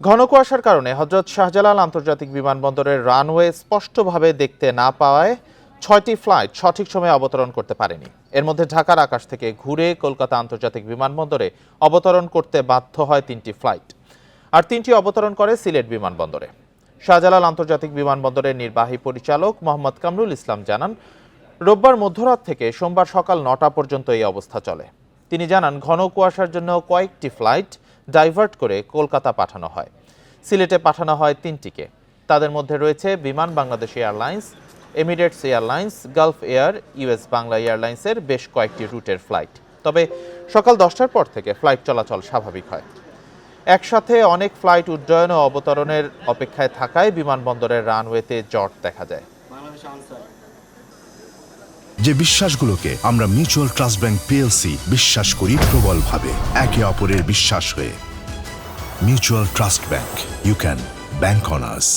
ঘন কুয়াশার কারণে হজরত শাহজালাল আন্তর্জাতিক বিমানবন্দরের রানওয়ে স্পষ্টভাবে দেখতে না পাওয়ায় ছয়টি ফ্লাইট সঠিক সময়ে অবতরণ করতে পারেনি। এর মধ্যে ঢাকার আকাশ থেকে ঘুরে কলকাতা আন্তর্জাতিক বিমানবন্দরে অবতরণ করতে বাধ্য হয় তিনটি ফ্লাইট আর তিনটি অবতরণ করে সিলেট বিমানবন্দরে। শাহজালাল আন্তর্জাতিক বিমানবন্দরের নির্বাহী পরিচালক মোহাম্মদ কামরুল ইসলাম জানান, রোববার মধ্যরাত থেকে সোমবার সকাল নটা পর্যন্ত এই অবস্থা চলে। তিনি জানান, ঘন কুয়াশার জন্য কয়েকটি ফ্লাইট ডাইভার্ট করে কলকাতা পাঠানো হয়। সিলেটে পাঠানো হয় তিনটিকে। তাদের মধ্যে রয়েছে Biman, Bangladesh airlines, Emirates airlines, Gulf Air US Bangla এয়ারলাইন্সের বেশ কয়েকটি রুটের ফ্লাইট। তবে সকাল দশটার পর থেকে ফ্লাইট চলাচল স্বাভাবিক হয়। একসাথে অনেক ফ্লাইট উড্ডয়ন ও অবতরণের অপেক্ষায় থাকায় বিমানবন্দরের রানওয়েতে জট দেখা যায়। যে বিশ্বাসগুলোকে আমরা মিউচুয়াল ট্রাস্ট ব্যাংক পিএলসি বিশ্বাস করি প্রবলভাবে, একে অপরের বিশ্বাস হয়ে। Mutual trust bank you can bank on us